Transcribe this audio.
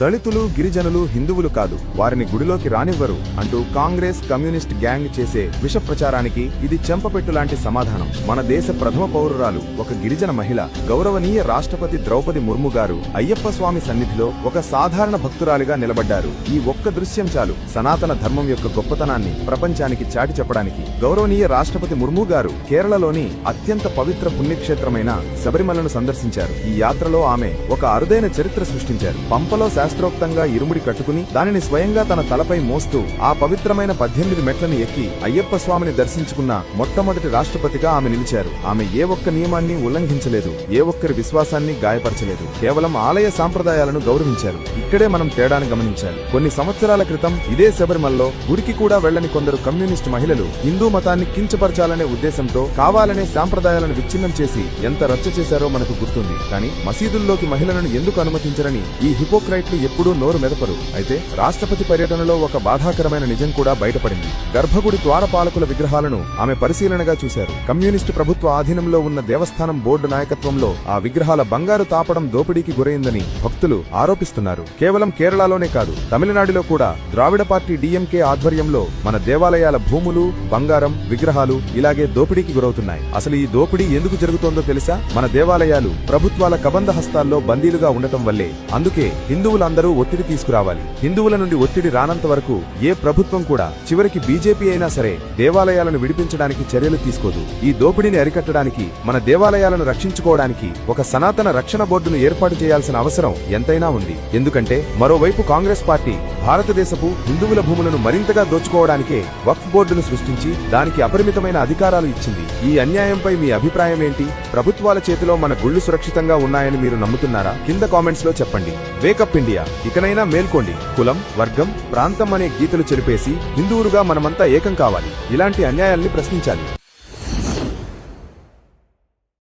దళితులు గిరిజనులు హిందువులు కాదు. వారిని గుడిలోకి రానివ్వరు అంటూ కాంగ్రెస్ కమ్యూనిస్ట్ గ్యాంగ్ చేసే విష ప్రచారానికి ఇది చెంపపెట్టు లాంటి సమాధానం. మన దేశ ప్రథమ పౌరురాలు ఒక గిరిజన మహిళ. గౌరవనీయ రాష్ట్రపతి ద్రౌపది ముర్ము గారు అయ్యప్ప స్వామి సన్నిధిలో ఒక సాధారణ భక్తురాలిగా నిలబడ్డారు. ఈ ఒక్క దృశ్యం చాలు సనాతన ధర్మం యొక్క గొప్పతనాన్ని ప్రపంచానికి చాటి చెప్పడానికి. గౌరవనీయ రాష్ట్రపతి ముర్ము గారు కేరళలోని అత్యంత పవిత్ర పుణ్యక్షేత్రమైన శబరిమలను సందర్శించారు. ఈ యాత్రలో ఆమె ఒక అరుదైన చరిత్ర సృష్టించారు. పంపలో శాస్త్రోక్తంగా ఇరుముడి కట్టుకుని దానిని స్వయంగా తన తలపై మోస్తూ ఆ పవిత్రమైన పద్దెనిమిది మెట్లను ఎక్కి అయ్యప్ప స్వామిని దర్శించుకున్న మొట్టమొదటి రాష్ట్రపతిగా ఆమె నిలిచారు. ఆమె ఏ ఒక్క నియమాన్ని ఉల్లంఘించలేదు ఏ ఒక్కరి విశ్వాసాన్ని గాయపరచలేదు కేవలం ఆలయ సాంప్రదాయాలను గౌరవించారు. ఇక్కడే మనం తేడాను గమనించాలి. కొన్ని సంవత్సరాల క్రితం ఇదే శబరిమలలో గుడికి కూడా వెళ్ళని కొందరు కమ్యూనిస్ట్ మహిళలు హిందూ మతాన్ని కించపరచాలనే ఉద్దేశంతో కావాలనే సాంప్రదాయాలను విచ్ఛిన్నం చేసి ఎంత రచ్చ చేశారో మనకు గుర్తుంది. కానీ మసీదుల్లోకి మహిళలను ఎందుకు అనుమతించరని ఈ హిపోక్రైట్లు ఎప్పుడూ నోరు మెదపరు. అయితే రాష్ట్రపతి పర్యటనలో ఒక బాధాకరమైన నిజం కూడా బయటపడింది. గర్భగుడి ద్వారపాలకుల విగ్రహాలను ఆమె పరిశీలనగా చూశారు. కమ్యూనిస్టు ప్రభుత్వ ఆధీనంలో ఉన్న దేవస్థానం బోర్డు నాయకత్వంలో ఆ విగ్రహాల బంగారు తాపడం దోపిడీకి గురైందని భక్తులు ఆరోపిస్తున్నారు. కేవలం కేరళలోనే కాదు తమిళనాడులో కూడా ద్రావిడ పార్టీ డిఎంకే ఆధ్వర్యంలో మన దేవాలయాల భూములు బంగారం విగ్రహాలు ఇలాగే దోపిడీకి గురవుతున్నాయి. అసలు ఈ దోపిడీ ఎందుకు జరుగుతోందో తెలుసా? మన దేవాలయాలు ప్రభుత్వాల కబంధ హస్తాల్లో బందీలుగా ఉండటం వల్లే. అందుకే హిందువుల అందరూ ఒత్తిడి తీసుకురావాలి. హిందువుల నుండి ఒత్తిడి రానంత వరకు ఏ ప్రభుత్వం కూడా చివరికి బీజేపీ అయినా సరే దేవాలయాలను విడిపించడానికి చర్యలు తీసుకోదు. ఈ దోపిడీని అరికట్టడానికి మన దేవాలయాలను రక్షించుకోవడానికి ఒక సనాతన రక్షణ బోర్డును ఏర్పాటు చేయాల్సిన అవసరం ఎంతైనా ఉంది. ఎందుకంటే మరోవైపు కాంగ్రెస్ పార్టీ భారతదేశపు హిందువుల భూములను మరింతగా దోచుకోవడానికే వక్ఫ్ బోర్డును సృష్టించి దానికి అపరిమితమైన అధికారాలు ఇచ్చింది. ఈ అన్యాయంపై మీ అభిప్రాయం ఏంటి? ప్రభుత్వాల చేతిలో మన గుళ్ళు సురక్షితంగా ఉన్నాయని మీరు నమ్ముతున్నారా? కింద కామెంట్స్లో చెప్పండి. Wake up India. ఇకనైనా మేల్కోండి. కులం వర్గం ప్రాంతం అనే గీతలు చెరిపేసి హిందువులుగా మనమంతా ఏకం కావాలి. ఇలాంటి అన్యాయాల్ని ప్రశ్నించాలి.